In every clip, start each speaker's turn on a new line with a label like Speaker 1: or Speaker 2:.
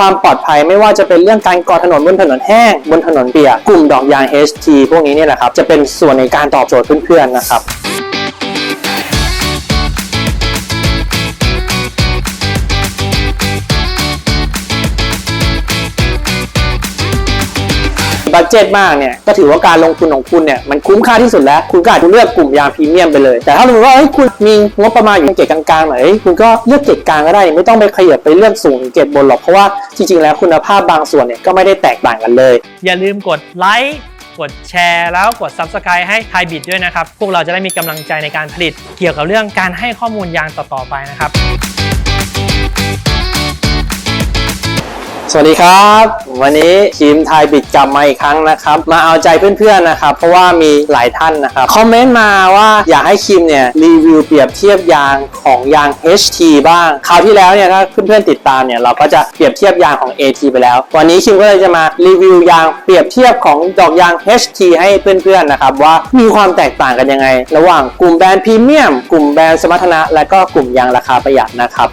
Speaker 1: ความปลอดภัยไม่ว่าจะเป็นเรื่องการก่อถนนบนถนนแห้งบนถนนเปียกกลุ่มดอกยาง HT พวกนี้เนี่ยแหละครับจะเป็นส่วนในการตอบโจทย์เพื่อนๆนะครับ บัตเจ็ตมากเนี่ยก็ถือว่าการลงทุนของคุณเนี่ยมันคุ้มค่าที่สุดแล้ว คุณก็อาจจะเลือกกลุ่มยางพรีเมียมไปเลย แต่ถ้าสมมติว่าเฮ้ยคุณมีงบประมาณอยู่ในเกรดกลางๆหน่อยเฮ้ยคุณก็เลือกเกรดกลางก็ได้ไม่ต้องไปขยับไปเลือกสูงหรือเกรดบนหรอกเพราะว่าจริงๆแล้วคุณภาพบางส่วนเนี่ยก็ไม่ได้แตกต่างกันเลย
Speaker 2: อย่าลืมกดไลค์กดแชร์แล้วกด Subscribe ให้ไทยบิดด้วยนะครับ พวกเราจะได้มีกำลังใจในการผลิตเกี่ยวกับเรื่องการให้ข้อมูลยางต่อๆไปนะครับ
Speaker 1: สวัสดีครับ วันนี้ทีมไทยบิดกลับมาอีกครั้งนะครับ มาเอาใจเพื่อนๆนะครับ เพราะว่ามีหลายท่านนะครับ คอมเมนต์มาว่าอยากให้คิมเนี่ยรีวิวเปรียบเทียบยางของยาง HT บ้างคราวที่แล้วเนี่ยถ้าเพื่อนๆติดตามเนี่ยเราก็จะเปรียบเทียบยางของ AT ไปแล้ว วันนี้คิมก็เลยจะมารีวิวยางเปรียบเทียบของดอกยาง HT ให้เพื่อนๆนะครับว่ามีความแตกต่างกันยังไง ระหว่างกลุ่มแบรนด์พรีเมียมกลุ่มแบรนด์สมรรถนะ และก็กลุ่มยางราคาประหยัดนะครับ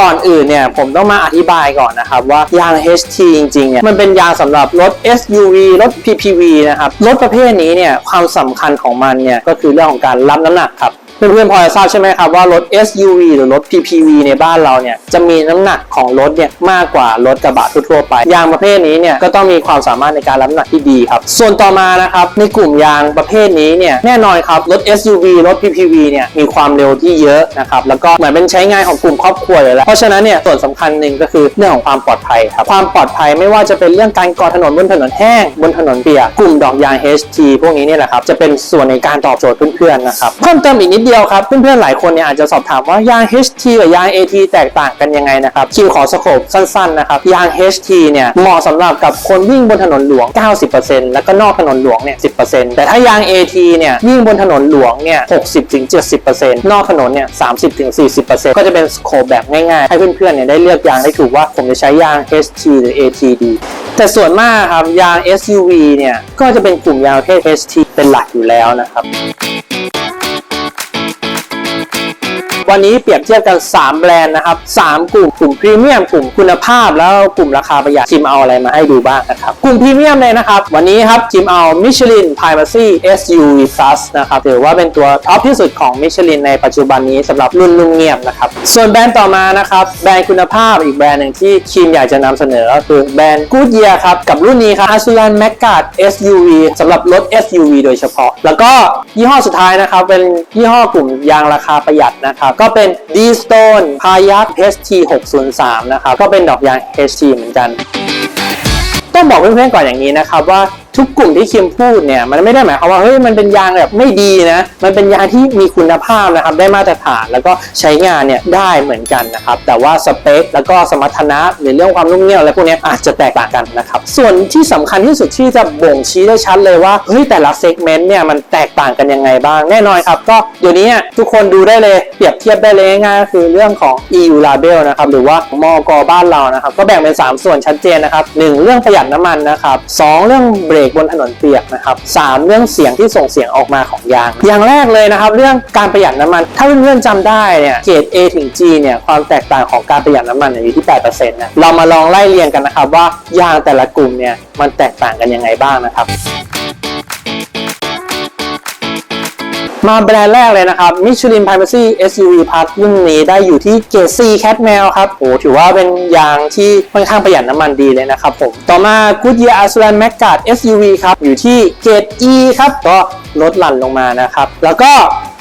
Speaker 1: ก่อนอื่นเนี่ยผมต้องมาอธิบายก่อนนะครับว่ายาง HT จริงๆเนี่ยมันเป็นยางสำหรับรถ SUV รถ PPV นะครับรถประเภทนี้เนี่ยความสำคัญของมันเนี่ยก็คือเรื่องของการรับน้ำหนักครับ เพื่อนๆพอจะทราบใช่ไหมครับว่ารถ SUV หรือรถ PPV ในบ้านเราเนี่ยจะมีน้ำหนักของรถเนี่ยมากกว่ารถกระบะทั่วๆไป ยางประเภทนี้เนี่ยก็ต้องมีความสามารถในการรับน้ำหนักที่ดีครับ ส่วนต่อมานะครับในกลุ่มยางประเภทนี้เนี่ยแน่นอนครับรถ SUV รถ PPV เนี่ยมีความเร็วที่เยอะนะครับแล้วก็เหมือนเป็นใช้งานของกลุ่มครอบครัวเลยแหละเพราะฉะนั้นเนี่ยส่วนสำคัญหนึ่งก็คือเรื่องของความปลอดภัยครับความปลอดภัยไม่ว่าจะเป็นเรื่องการก่อถนนบนถนนแห้งบนถนนเปียกกลุ่มดอกยาง HT พวกนี้เนี่ยแหละครับจะเป็นส่วนในการตอบโจทย์เพื่อนๆนะครับเพิ่มเติมอีกนิดเดียวครับ เพื่อนๆหลายคนเนี่ยอาจจะสอบถามว่ายาง HT กับยาง AT แตกต่างกันยังไงนะครับคิวขอสโคปสั้นๆนะครับยาง HT เนี่ยเหมาะสำหรับกับคนวิ่งบนถนนหลวง 90%แล้วก็นอกถนนหลวงเนี่ย 10%แต่ถ้ายาง AT เนี่ยวิ่งบนถนนหลวงเนี่ย 60-70%นอกถนนเนี่ย 30-40%ก็จะเป็นสโคปแบบง่ายๆ ให้เพื่อนๆเนี่ยได้เลือกยางได้ถูกว่าผมจะใช้ยาง HT หรือ AT ดี แต่ส่วนมากครับยาง SUV เนี่ยก็จะเป็นกลุ่มยางประเภท HT เป็นหลักอยู่แล้วนะครับ วันนี้เปรียบเทียบกัน 3 แบรนด์นะครับ 3 กลุ่ม กลุ่มพรีเมียม กลุ่มคุณภาพ แล้วกลุ่มราคาประหยัดจิมเอาอะไรมาให้ดูบ้างนะครับ กลุ่มพรีเมียมเลยนะครับ วันนี้ครับจิมเอา Michelin Primacy SUV Plus นะครับถือว่าเป็นตัวท็อปที่สุดของ Michelin ในปัจจุบันนี้สำหรับรุ่นนุ่งเงียบนะครับ ส่วนแบรนด์ต่อมานะครับแบรนด์คุณภาพอีกแบรนด์หนึ่งที่คิมอยากจะนำเสนอก็คือแบรนด์ Goodyear ครับกับรุ่นนี้ครับ Azuran Maggard SUV สำหรับรถ SUV โดยเฉพาะ แล้วก็ยี่ห้อสุดท้ายนะครับเป็นยี่ห้อกลุ่มยางราคาประหยัดนะครับก็เป็น D-Stone Payak HT 603นะครับ ก็เป็นดอกยาง HT เหมือนกัน ต้องบอกเพื่อนๆก่อนอย่างนี้นะครับว่า ทุกกลุ่มที่คิมพูดเนี่ยมันไม่ได้หมายความว่าเฮ้ยมันเป็นยางแบบไม่ดีนะ มันเป็นยางที่มีคุณภาพนะครับได้มาตรฐานแล้วก็ใช้งานเนี่ยได้เหมือนกันนะครับ แต่ว่าสเปคแล้วก็สมรรถนะหรือเรื่องความนุ่มเนียวอะไรพวกนี้อาจจะแตกต่างกันนะครับ ส่วนที่สำคัญที่สุดที่จะบ่งชี้ได้ชัดเลยว่าเฮ้ยแต่ละเซกเมนต์เนี่ยมันแตกต่างกันยังไงบ้างแน่นอนครับ ก็เดี๋ยวนี้ทุกคนดูได้เลยเปรียบเทียบได้เลยง่ายๆคือเรื่องของ EU label นะครับหรือว่ามอกบ้านเรานะครับก็แบ่งเป็น 3 ส่วนชัดเจนนะครับหนึ่งเรื่องประหยัดน้ำมันนะครับสองเรื่องเบรกบนถนนเปียกนะครับสามเรื่องเสียงที่ส่งเสียงออกมาของยาง อย่างแรกเลยนะครับ เรื่องการประหยัดน้ำมัน ถ้าเพื่อนๆจำได้เนี่ยเกรด A ถึง G เนี่ยความแตกต่างของการประหยัดน้ำมันเนี่ยอยู่ที่8%นะเรามาลองไล่เรียงกันนะครับว่ายางแต่ละกลุ่มเนี่ยมันแตกต่างกันยังไงบ้างนะครับ มาแบรนด์แรกเลยนะครับ Michelin Primacy SUV Plus รุ่นนี้ได้อยู่ที่เกรด C Cat m a l ครับโอ้ถือว่าเป็นยางที่ค่อนข้างประหยัดน้ำมันดีเลยนะครับผมต่อมา Goodyear Azuran Maggard SUV ครับอยู่ที่เกรด E ครับก็ลดหลั่นลงมานะครับ แล้วก็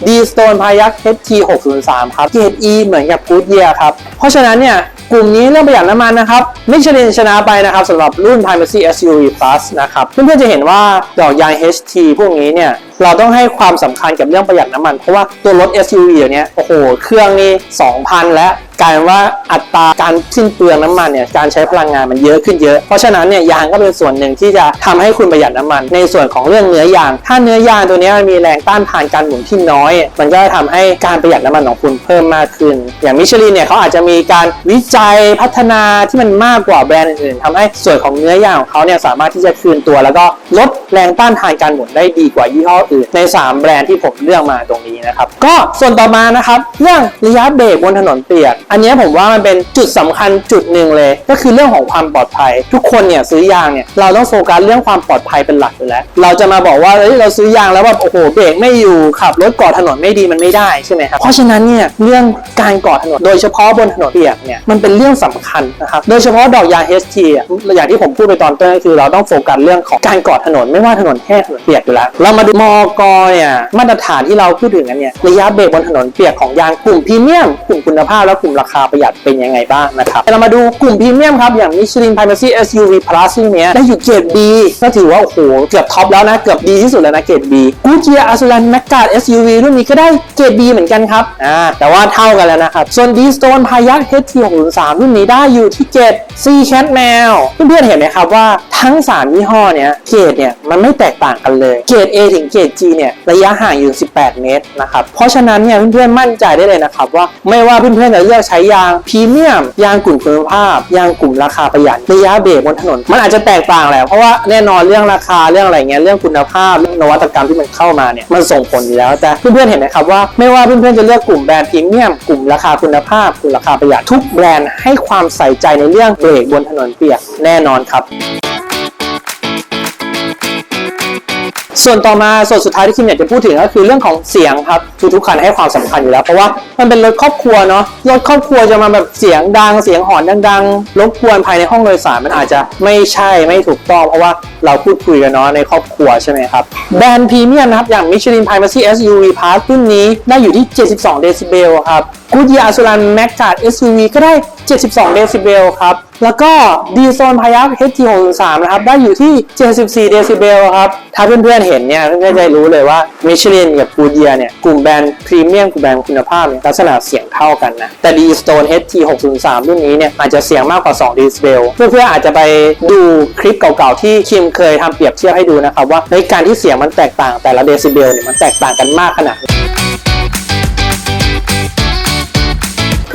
Speaker 1: D-Stone Payak HT 603 ครับเกรด E เหมือนกับ Goodyear ครับเพราะฉะนั้นเนี่ยกลุ่มนี้เรื่องประหยัดน้ำมันนะครับมิชลินชนะไปนะครับสำหรับรุ่น Primacy SUV Plus นะครับเพื่อนๆจะเห็นว่าดอกยาง HT พวกนี้เนี่ย เราต้องให้ความสำคัญกับเรื่องประหยัดน้ำมัน เพราะว่าตัวรถ SUV เดี๋ยวนี้โอ้โห เครื่องนี่2,000 แล้วกลายว่าอัตราการสิ้นเปลืองน้ำมันเนี่ยการใช้พลังงานมันเยอะขึ้นเยอะ เพราะฉะนั้นเนี่ยยางก็เป็นส่วนหนึ่งที่จะทำให้คุณประหยัดน้ำมัน ในส่วนของเรื่องเนื้อยาง ถ้าเนื้อยางตัวนี้มันมีแรงต้านทานการหมุนที่น้อย มันก็จะทำให้การประหยัดน้ำมันของคุณเพิ่มมากขึ้น อย่างมิชลินเนี่ยเขาอาจจะมีการวิจัยพัฒนาที่มันมากกว่าแบรนด์อื่นๆทำให้ส่วนของเนื้อยางของเขาเนี่ยสามารถที่จะคืนตัว แล้วก็ลดแรงต้านทานการหมุนได้ดีกว่ายี่ห้ออื่นใน 3 แบรนด์ที่ผมเลือกมาตรงนี้นะครับ ก็ส่วนต่อมานะครับเรื่องระยะเบรกบนถนนเปียก อันนี้ผมว่ามันเป็นจุดสำคัญจุดหนึ่งเลย ก็คือเรื่องของความปลอดภัย ทุกคนเนี่ยซื้อยางเนี่ยเราต้องโฟกัสเรื่องความปลอดภัยเป็นหลักอยู่แล้ว เราจะมาบอกว่าเฮ้ยเราซื้อยางแล้วแบบโอ้โหเบรกไม่อยู่ขับรถกาะถนนไม่ดีมันไม่ได้ใช่ไหมครับเพราะฉะนั้นเนี่ยเรื่องการกาะถนนโดยเฉพาะบนถนนเปียกเนี่ยมันเป็นเรื่องสำคัญนะครับโดยเฉพาะดอกยาง HT อะอย่างที่ผมพูดไปตอนต้นก็คือเราต้องโฟกัสเรื่องของการกาะถนนไม่ว่าถนนแห้งถนนเปียกอยู่แล้ว เรามาดูมออกเนี่ยมาตรฐานที่เราพูดถึงกันเนี่ยระยะเบรกบนถนนเปียกของยางกลุ่มพรีเมียมกลุ่มคุณภาพและกลุ่มราคาประหยัดเป็นยังไงบ้างนะครับเรามาดูกลุ่มพรีเมียมครับอย่าง Michelin Primacy SUV Plus ซึ่งเนี้ยได้อยู่เกรด B ก็ถือว่าโอ้โหเกือบท็อปแล้วนะเกือบดีที่สุดแล้วนะเกรด B Goodyear Azuran m a g g a r d SUV รุ่นนี้ก็ได้เกรด B เหมือนกันครับอ่าแต่ว่าเท่ากันแล้วนะครับส่วน D Stone Payak HT603 รุ่นนี้ได้อยู่ที่เกรด C Cat Mail เพื่อนๆเห็นไหมครับว่าทั้ง3ยี่ห้อเนี้ยเกรดเนี่ยมันไม่แตกต่างกันเลยเกรด A ถึงเกรด G เนี่ยระยะห่างอยู่ 18 เมตรนะครับเพราะฉะนั้นเนี่ยเพื่อนๆมั่นใจได้เลยนะครับว่าไม่ว่าเพื่อนๆจะเลือกใช้ยางพรีเมียม ยางกลุ่มคุณภาพ ยางกลุ่มราคาประหยัดระยะเบรกบนถนน มันอาจจะแตกต่างแหละเพราะว่าแน่นอนเรื่องราคาเรื่องอะไรเงี้ยเรื่องคุณภาพเรื่องนวัตกรรมที่มันเข้ามาเนี่ยมันส่งผลอยู่แล้วแต่เพื่อนๆเห็นไหมครับว่าไม่ว่าเพื่อนๆจะเลือกกลุ่มแบรนด์พรีเมียมกลุ่มราคาคุณภาพกลุ่มราคาประหยัดทุกแบรนด์ให้ความใส่ใจในเรื่องเบรกบนถนนเปียกแน่นอนครับ ส่วนต่อมาส่วนสุดท้ายที่คิมอยากจะพูดถึงก็คือเรื่องของเสียงครับทุกคันให้ความสำคัญอยู่แล้ว เพราะว่ามันเป็นรถครอบครัวเนาะรถครอบครัวจะมาแบบเสียงดังเสียงหอนดังๆรบกวนภายในห้องโดยสารมันอาจจะไม่ใช่ไม่ถูกต้องเพราะว่าเราพูดคุยกันเนาะในครอบครัวใช่ไหมครับแบรนด์พรีเมียมนะครับอย่าง Michelin Primacy SUV Plus รุ่นนี้ได้อยู่ที่ 72 เดซิเบลครับ Goodyear Azuran m a g g a r d SUV ก็ได้ 72 เดซิเบลครับ แล้วก็ d z o n p a y a k HT603 นะครับ ได้อยู่ที่ 74 เดซิเบลครับ ถ้าเพื่อนๆเห็นเนี่ยเพื่อนๆจะรู้เลยว่า Michelin กับ Goodyear เนี่ย กลุ่มแบรนด์พรีเมียมกลุ่มแบรนด์คุณภาพเนี่ยลักษณะเสียงเท่ากันนะ แต่ d s t o n e HT603 รุ่นนี้เนี่ย อาจจะเสียงมากกว่า 2 เดซิเบลเพื่อนๆอาจจะไปดูคลิปเก่าๆ ที่คิมเคยทำเปรียบเทียบให้ดูนะครับว่าในการที่เสียงมันแตกต่างแต่ละเดซิเบลเนี่ยมันแตกต่างกันมากขนาดไหน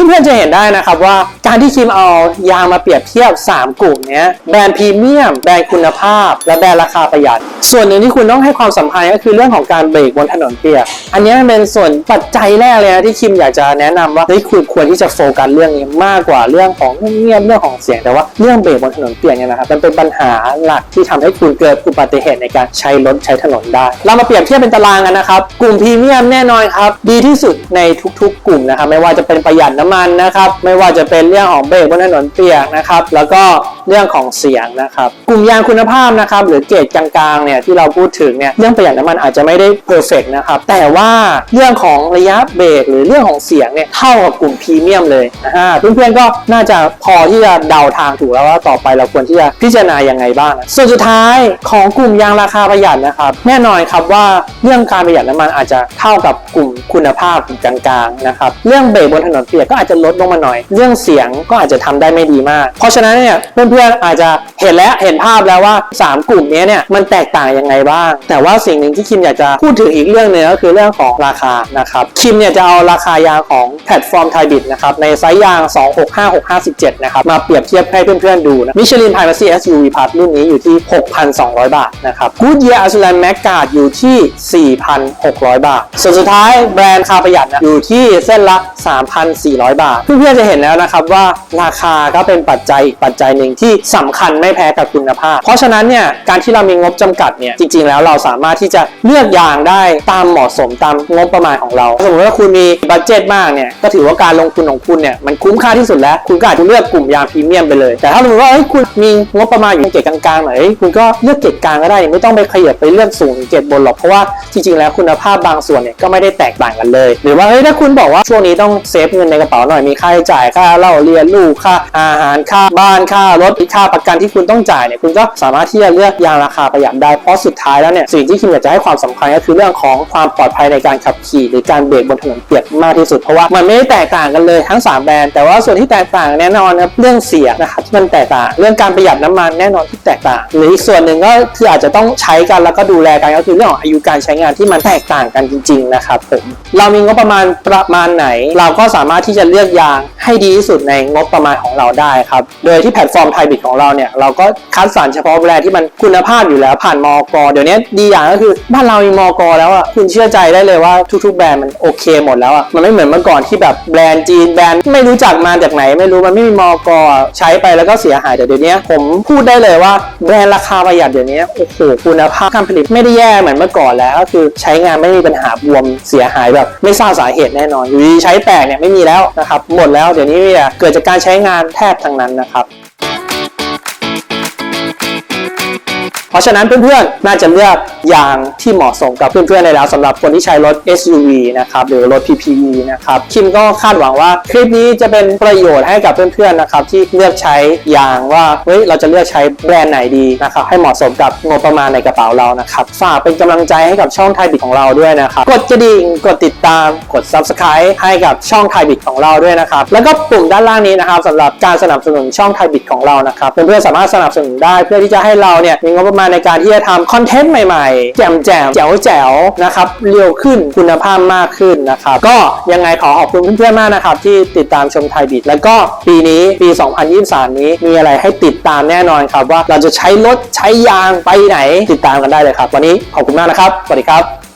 Speaker 1: เพื่อนๆจะเห็นได้นะครับว่า การที่คิมเอายางมาเปรียบเทียบ 3 กลุ่มนี้แบรนด์พรีเมียม แบรนด์คุณภาพ และแบรนด์ราคาประหยัด ส่วนหนึ่งที่คุณต้องให้ความสำคัญก็คือเรื่องของการเบรกบนถนนเปียก อันนี้เป็นส่วนปัจจัยแรกเลยนะที่คิมอยากจะแนะนำว่าเฮ้ยคุณควรที่จะโฟกัสเรื่องนี้มากกว่าเรื่องของเงียบเรื่องของเสียงแต่ว่าเรื่องเบรกบนถนนเปียกเนี่ยนะครับมันเป็นปัญหาหลักที่ทำให้คุณเกิดอุบัติเหตุในการใช้รถใช้ถนนได้ เรามาเปรียบเทียบเป็นตารางกันนะครับกลุ่มพรีเมียมแน่นอนครับดีที่สุดในทุก ๆ กลุ่มนะครับไม่ว่าจะเป็นประหยัดน้ำมันนะครับไม่ว่าจะเป็นเรื่องของเบรกบนถนนเปียกนะครับ แล้วก็ เรื่องของเสียงนะครับกลุ่มยางคุณภาพนะครับหรือเกรดกลางๆเนี่ยที่เราพูดถึงเนี่ยเรื่องประหยัดน้ำมันอาจจะไม่ได้เพอร์เฟกนะครับแต่ว่าเรื่องของระยะเบรกหรือเรื่องของเสียงเนี่ยเท่ากับกลุ่มพรีเมียมเลยนะฮะเพื่อนๆก็น่าจะพอที่จะเดาทางถูกแล้วว่าต่อไปเราควรที่จะพิจารณายังไงบ้างนะส่วนสุดท้ายของกลุ่มยางราคาประหยัดนะครับ แน่นอนครับว่าเรื่องการประหยัดน้ำมันอาจจะเท่ากับกลุ่มคุณภาพกลางๆนะครับเรื่องเบรกบนถนนเปียกก็อาจจะลดลงมาหน่อย เรื่องเสียงก็อาจจะทำได้ไม่ดีมาก เพราะฉะนั้นเนี่ยเพื่อนๆอาจจะเห็นแล้วเห็นภาพแล้วว่า 3 กลุ่มนี้เนี่ยมันแตกต่างยังไงบ้าง แต่ว่าสิ่งหนึ่งที่คิมอยากจะพูดถึงอีกเรื่องหนึงก็คือเรื่องของราคานะครับคิมเนี่ยจะเอาราคายางของแพลตฟอร์มไทยบิดนะครับในไซส์ยาง 265657 นะครับมาเปรียบเทียบให้เพื่อนๆดูนะมิชลิน Primacy SUV Plus รุ่นนี้อยู่ที่ 6,200 บาทนะครับ Goodyear Azuran m a g g a r d อยู่ที่ 4,600 บาท ส่วนสุดท้ายแบรนด์คาประหยัดนะอยู่ที่เส้นละ 3,400 บาท เพื่อนๆจะเห็นแล้วนะครับว่าราคาก็เป็นปัจจัยอีกปัจจัยหนึ่งที่สำคัญไม่แพ้กับคุณภาพ เพราะฉะนั้นเนี่ยการที่เรามีงบจำกัดเนี่ยจริง ๆ แล้วเราสามารถที่จะเลือกยางได้ตามเหมาะสมตามงบประมาณของเราสมมติว่าคุณมีบัตเจ็ตมากเนี่ยก็ถือว่าการลงทุนของคุณเนี่ยมันคุ้มค่าที่สุดแล้ว คุณก็อาจจะเลือกกลุ่มยางพรีเมียมไปเลย แต่ถ้าสมมติว่าเอ้ยคุณมีงบประมาณอยู่ในเกรดกลางๆหน่อยคุณก็เลือกเกรดกลางก็ได้ ไม่ต้องไปขยับไปเลือกสูงเกรดบนหรอกเพราะว่าจริงๆแล้วคุณภาพบางส่วนเนี่ยก็ไม่ได้แตกต่างกันเลย หรือว่าเฮ้ยถ้าคุณบอกว่าช่วงนี้ต้องเซฟเงินในกระเป๋าหน่อยมีค่าใช้จ่ายค่าเล้าเรียนลูกค่าอาหารค่าบ้านค่ารถค่าประกันที่คุณต้องจ่ายเนี่ยคุณก็สามารถที่จะเลือกยางราคาประหยัดได้เพราะสุดท้ายแล้วเนี่ยสิ่งที่คิมอยากจะให้ความสำคัญก็คือเรื่องของความปลอดภัยในการขับขี่ หรือการเบรกบนถนนเปียกมากที่สุดเพราะว่ามันไม่ได้แตกต่างกันเลยทั้ง 3 แบรนด์แต่ว่าส่วนที่แตกต่างแน่นอนนะครับเรื่องเสียงนะครับที่มันแตกต่างเรื่องการประหยัดน้ำมันแน่นอนที่แตกต่าง หรืออีกส่วนหนึ่งก็คืออาจจะต้องใช้กันแล้วก็ดูแลกันก็คือเรื่องของอายุการใช้งานที่มันแตกต่างกันจริง ๆ นะครับผมเรามีงบประมาณประมาณไหน เราก็สามารถที่จะเลือกยาง ให้ดีที่สุดในงบประมาณของเราได้ครับ โดยที่แพลตฟอร์มไทยบิดของเราเนี่ย เราก็คัดสรรเฉพาะแบรนด์ที่มันคุณภาพอยู่แล้วผ่านมอกเดี๋ยวนี้ดีอย่างก็คือบ้านเรามีมอกแล้วอะคุณเชื่อใจได้เลยว่าทุก ๆ แบรนด์มันโอเคหมดแล้วอะมันไม่เหมือนเมื่อก่อนที่แบบแบรนด์จีนแบรนด์ไม่รู้จักมาจากไหน ไม่รู้มันไม่มีมอกใช้ไปแล้วก็เสียหายแต่เดี๋ยวนี้ผมพูดได้เลยว่าแบรนด์ราคาประหยัดเดี๋ยวนี้โอ้โหคุณภาพการผลิตไม่ได้แย่เหมือนเมื่อก่อนแล้วก็คือใช้งานไม่มีปัญหาบวมเสียหายแบบไม่ทราบสาเหตุแน่นอนอยู่ดีใช้แตกเนี่ยไม่มีแล้วนะครับหมดแล้วดี๋ยวนี้เนี่ยเกิดจากการใช้งานแทบทั้งนั้นนะครับ เพราะฉะนั้นเพื่อนๆน่าจะเลือก ยางที่เหมาะสมกับเพื่อนๆได้แล้วสำหรับคนที่ใช้รถ SUV นะครับหรือรถ PPE นะครับคิมก็คาดหวังว่าคลิปนี้จะเป็นประโยชน์ให้กับเพื่อนๆนะครับที่เลือกใช้ยางว่าเฮ้ยเราจะเลือกใช้แบรนด์ไหนดีนะครับให้เหมาะสมกับงบประมาณในกระเป๋าเรานะครับฝากเป็นกำลังใจให้กับช่องไทยบิดของเราด้วยนะครับกดกระดิ่งกดติดตามกด Subscribe ให้กับช่องไทยบิดของเราด้วยนะครับแล้วก็ปุ่มด้านล่างนี้นะครับสำหรับการสนับสนุนช่องไทยบิดของเรานะครับเพื่อนๆสามารถสนับสนุนได้เพื่อที่จะให้เราเนี่ยมีงบประมาณในการที่จะทำคอนเทนต์ใหม่ๆแจ่มแจ่มแจ๋วแจ๋วนะครับเร็วขึ้นคุณภาพมากขึ้นนะครับ ก็ยังไงขอขอบคุณเพื่อนๆมากนะครับ ที่ติดตามชมไทยบิดแล้วก็ปีนี้ปี 2023 นี้มีอะไรให้ติดตามแน่นอนครับว่าเราจะใช้รถใช้ยางไปไหนติดตามกันได้เลยครับ วันนี้ขอบคุณมากนะครับสวัสดีครับ